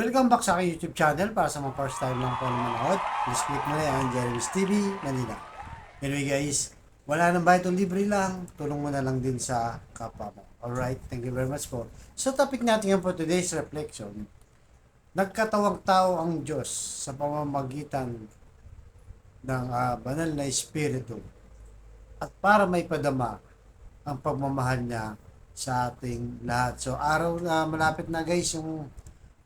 Welcome back sa aking YouTube channel para sa mga first time lang po na manood. Please click mo na yan, Jeremy's TV, Manila. Anyway guys, wala nang bayad o libre lang, tulong mo na lang din sa kapwa mo. Alright, thank you very much po. So topic natin yan for today's reflection, nagkatawang tao ang Diyos sa pamamagitan ng ah, banal na espiritu at para may padama ang pagmamahal niya sa ating lahat. So araw na malapit na guys yung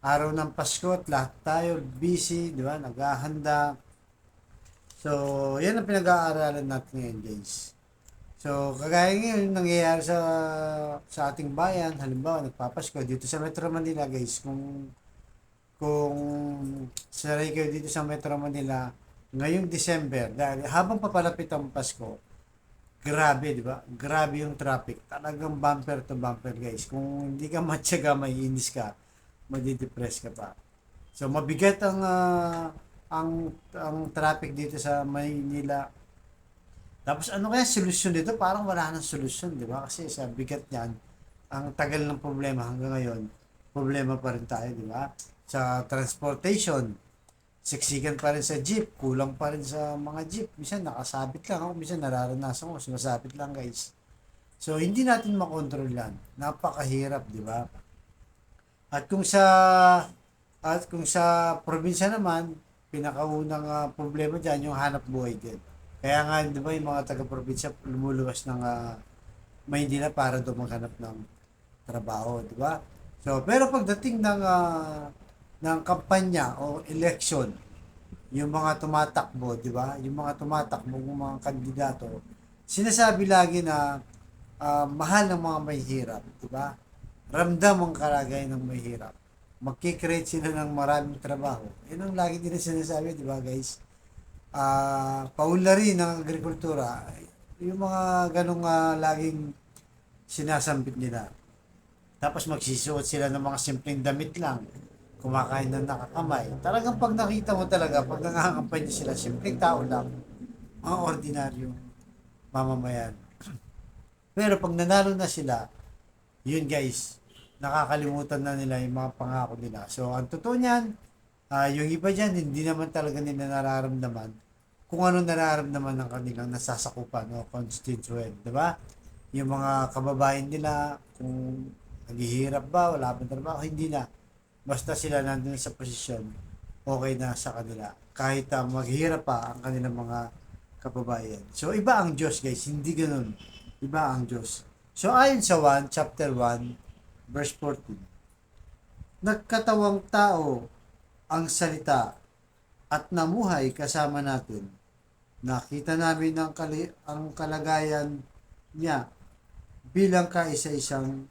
araw ng Pasko at lahat tayo busy, di ba? Naghahanda. So, yan ang pinag-aaralan natin ngayon, guys. So, kagaya ngayon, nangyayari sa, sa ating bayan, halimbawa, nagpapasko dito sa Metro Manila, guys, kung kung saray kayo dito sa Metro Manila, ngayong December, dahil habang papalapit ang Pasko, grabe, di ba? Grabe yung traffic. Talagang bumper to bumper, guys. Kung hindi ka matyaga, may inis ka madidepress ka pa. So mabigat ang ah, ang ang traffic dito sa Maynila. Tapos ano kaya solusyon dito? Parang wala nang solusyon, di ba? Kasi sa bigat niyan, ang tagal ng problema hanggang ngayon, problema pa rin tayo, di ba? Sa transportation, siksikan pa rin sa jeep, kulang pa rin sa mga jeep. Minsan nakasabit lang ako, minsan nararanasan ko, sumasabit lang guys. So hindi natin makontrol yan. Napakahirap, di ba? At kung sa at kung sa probinsya naman, pinakaunang ah, problema diyan yung hanap buhay din. Kaya nga, di ba, yung mga taga-probinsya lumuluwas ng uh, Maynila para doon maghanap ng trabaho, di ba? So, pero pagdating ng ah, ng kampanya o election, yung mga tumatakbo, di ba? Yung mga tumatakbo, yung mga kandidato, sinasabi lagi na ah, mahal ng mga may hirap, di ba? Ramdam ang kalagayan ng mahirap. Magkikreate sila ng maraming trabaho. Yun ang lagi din sinasabi, di ba guys? Ah, paunlari ng agrikultura, yung mga ganong ah, laging sinasambit nila. Tapos magsisuot sila ng mga simpleng damit lang. Kumakain ng nakakamay. Talagang pag nakita mo talaga, pag nangangampanya sila, simpleng tao lang. Mga ordinaryong mamamayan. Pero pag nanalo na sila, yun guys, nakakalimutan na nila yung mga pangako nila. So, ang totoo niyan, ah, yung iba dyan, hindi naman talaga nila nararamdaman kung ano nararamdaman ng kanilang nasasakupan o constituent, di ba? Yung mga kababayan nila, kung naghihirap ba, wala bang trabaho, hindi na. Basta sila nandun sa posisyon, okay na sa kanila. Kahit uh, maghihirap pa ang kanilang mga kababayan. So, iba ang Diyos, guys. Hindi ganun. Iba ang Diyos. So, ayon sa 1, chapter 1, verse 14. Nagkatawang tao ang salita at namuhay kasama natin. Nakita namin ang, kali, ang kalagayan niya bilang kaisa-isang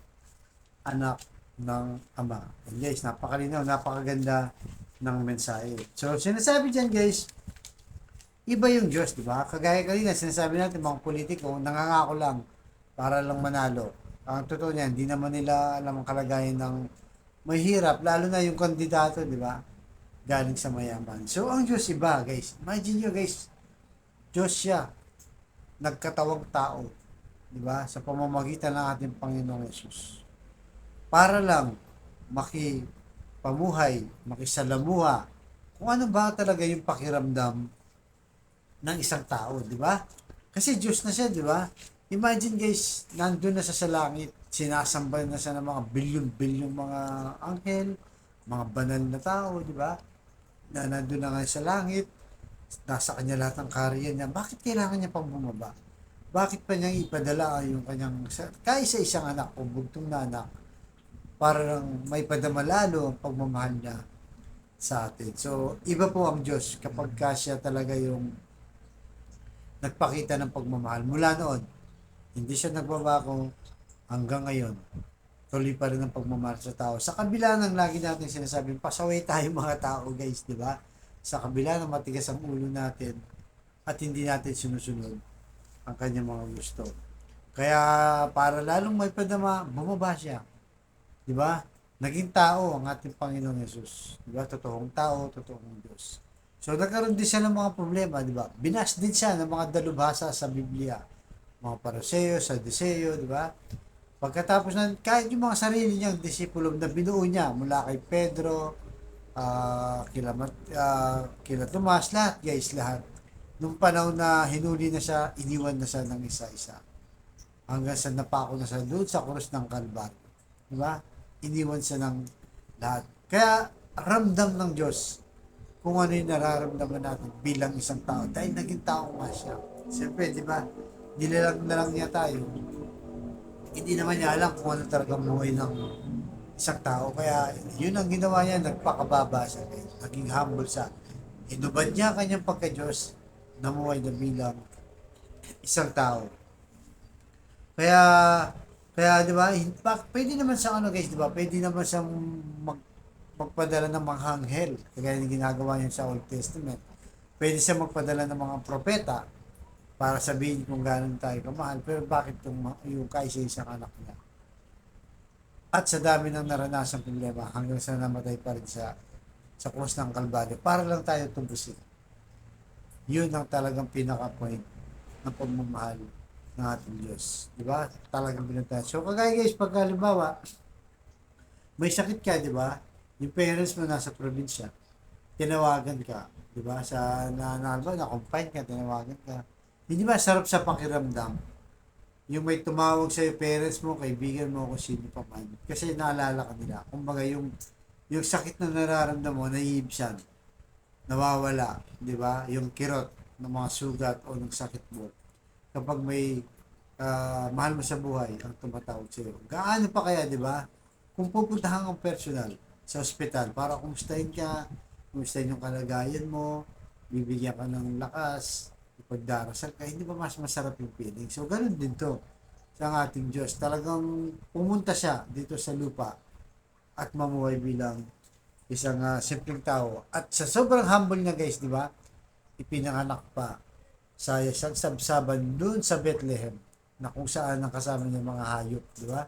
anak ng Ama. And guys, napakalinaw, napakaganda ng mensahe. So, sinasabi dyan guys, iba yung Diyos, di ba? Kagaya kanina, sinasabi natin, mga politiko, nangangako lang para lang manalo ang totoo niyan, hindi naman nila alam ang kalagayan ng mahirap, lalo na yung kandidato, di ba? Galing sa mayaman. So, ang Diyos iba, guys. Imagine nyo, guys. Diyos siya. Nagkatawang tao. Di ba? Sa pamamagitan ng ating Panginoong Yesus. Para lang makipamuhay, makisalamuha, kung ano ba talaga yung pakiramdam ng isang tao, di ba? Kasi Diyos na siya, di ba? Imagine guys, nandun na sa sa langit, sinasamba na siya ng mga bilyon-bilyon mga anghel, mga banal na tao, di ba? Na nandun na nga sa langit, nasa kanya lahat ng karya niya. Bakit kailangan niya pang bumaba? Bakit pa niya ipadala yung kanyang, kaisa isang anak o bugtong na anak para lang may padama lalo ang pagmamahal niya sa atin. So, iba po ang Diyos kapag ka siya talaga yung nagpakita ng pagmamahal. Mula noon, hindi siya nagbabago hanggang ngayon. Tuloy pa rin ang pagmamahal sa tao. Sa kabila ng lagi natin sinasabing, pasaway tayo mga tao guys, di ba? Sa kabila ng matigas ang ulo natin at hindi natin sinusunod ang kanyang mga gusto. Kaya para lalong may padama, bumaba siya. Di ba? Naging tao ang ating Panginoong Yesus. Di ba? Totoong tao, totoong Diyos. So nagkaroon din siya ng mga problema, di ba? Binas din siya ng mga dalubhasa sa Biblia mga paraseo, sadiseo, di ba? Pagkatapos ng, kahit yung mga sarili niyang disipulo na binuo niya mula kay Pedro, ah, kila, ah, kila Tomas, lahat guys, lahat. Nung panahon na hinuli na siya, iniwan na siya ng isa-isa. Hanggang sa napako na siya doon sa krus ng Kalbaryo. Di ba? Iniwan siya ng lahat. Kaya ramdam ng Diyos kung ano yung nararamdaman natin bilang isang tao. Dahil naging tao nga siya. Siyempre, di ba? Nilalang na lang niya tayo. Hindi naman niya alam kung ano talaga buhay ng isang tao. Kaya yun ang ginawa niya, nagpakababa siya. Naging humble siya. Inubad niya ang kanyang pagka-Diyos namuhay na bilang isang tao. Kaya, kaya di ba, in fact, pwede naman sa ano guys, di ba, pwede naman siyang mag, magpadala ng mga anghel, kagaya ng ginagawa niya sa Old Testament. Pwede siya magpadala ng mga propeta para sabihin kung gano'n tayo kamahal, pero bakit yung, yung kaisa-isang anak niya? At sa dami ng naranasan problema, hanggang sa namatay pa rin sa sa cross ng Kalbaryo, para lang tayo tubusin. Yun ang talagang pinaka-point ng pagmamahal ng ating Diyos. Di ba? Talagang binuntahan. So, kagaya guys, pag halimbawa, may sakit ka, di ba? Yung parents mo nasa probinsya, tinawagan ka, di ba? Sa na, na, na, na-confine ka, tinawagan ka. Hindi ba sarap sa pakiramdam? Yung may tumawag sa parents mo, kaibigan mo, kung sino pa man. Kasi naalala ka nila. Kumbaga, yung, yung sakit na nararamdam mo, naiibsan, nawawala, di ba? Yung kirot ng mga sugat o ng sakit mo. Kapag may ah, mahal mo sa buhay ang tumatawag sa iyo. Gaano pa kaya, di ba? Kung pupuntahan kang personal sa ospital para kumustahin ka, kumustahin yung kalagayan mo, bibigyan ka ng lakas, ipagdarasal ka, hindi ba mas masarap yung feeling? So, ganun din to sa ating Diyos. Talagang pumunta siya dito sa lupa at mamuhay bilang isang ah, simpleng tao. At sa sobrang humble niya guys, di ba? Ipinanganak pa sa isang sabsaban doon sa Bethlehem na kung saan ang kasama niya mga hayop, di ba?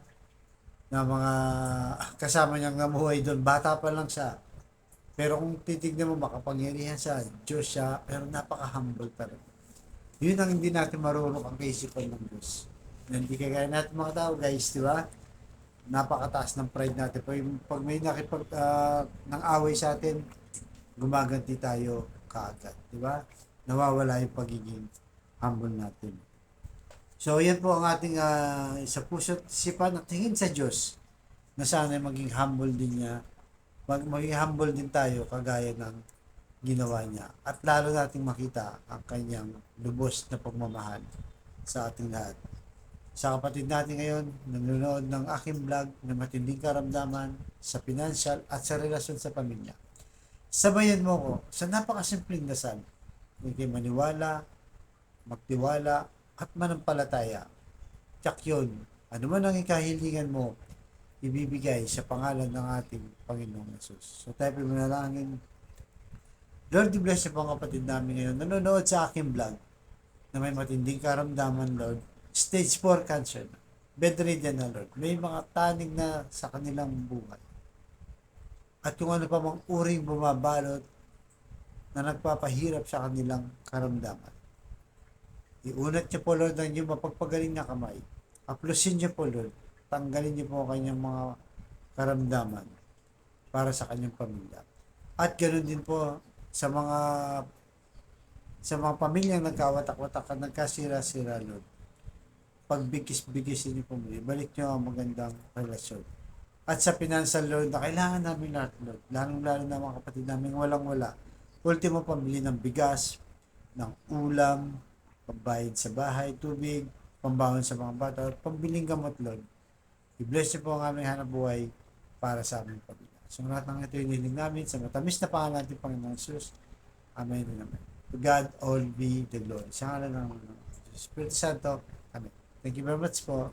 Na mga kasama niyang namuhay doon. Bata pa lang siya. Pero kung titignan mo, makapangyarihan siya, Diyos siya, pero napaka-humble pa rin. Yun ang hindi natin marunong ang kaisipan ng Diyos. Hindi kagaya natin mga tao, guys, di ba? Napakataas ng pride natin. Pag, pag may nakipag ah, ng away sa atin, gumaganti tayo kaagad, di ba? Nawawala yung pagiging humble natin. So, yan po ang ating uh, sa puso't isipan at tingin sa Diyos na sana maging humble din niya. Mag, maging humble din tayo kagaya ng ginawa niya. At lalo nating makita ang kanyang lubos na pagmamahal sa ating lahat. Sa kapatid natin ngayon, nanonood ng aking vlog na matinding karamdaman sa financial at sa relasyon sa pamilya. Sabayan mo ko sa napakasimpleng dasal. Kung kayo maniwala, magtiwala, at manampalataya. Tsak yun. Ano man ang ikahilingan mo, ibibigay sa pangalan ng ating Panginoong Yesus. So tayo po manalangin. Lord, bless niyo po kapatid namin ngayon. Nanonood sa aking vlog na may matinding karamdaman, Lord. Stage 4 cancer. Bedridden na, Lord. May mga tanig na sa kanilang buhay. At kung ano pa mang uring bumabalot na nagpapahirap sa kanilang karamdaman. Iunat niyo po, Lord, ang inyong mapagpagaling na kamay. Aplusin niyo po, Lord. Tanggalin niyo po ang kanyang mga karamdaman para sa kanyang pamilya. At ganoon din po sa mga sa mga pamilyang nagkawatak-watak at nagkasira-sira, Lord. Pagbigis-bigisin niyo po muli. Balik niyo ang magandang relasyon. At sa financial, Lord, na kailangan namin lahat, Lord. Lalong-lalo na mga kapatid namin walang-wala. Ultimo, pamili ng bigas, ng ulam, pambayad sa bahay, tubig, pambangon sa mga bata, at pambiling gamot, Lord. I-bless niyo po ang aming hanap buhay para sa aming pamilya. So, lahat ng ito inilig namin sa matamis na pangalan natin, Panginoon Jesus. Amen and amen. To God all be the glory. Sa ngalan ng Espiritu Santo. Amen. Thank you very much po.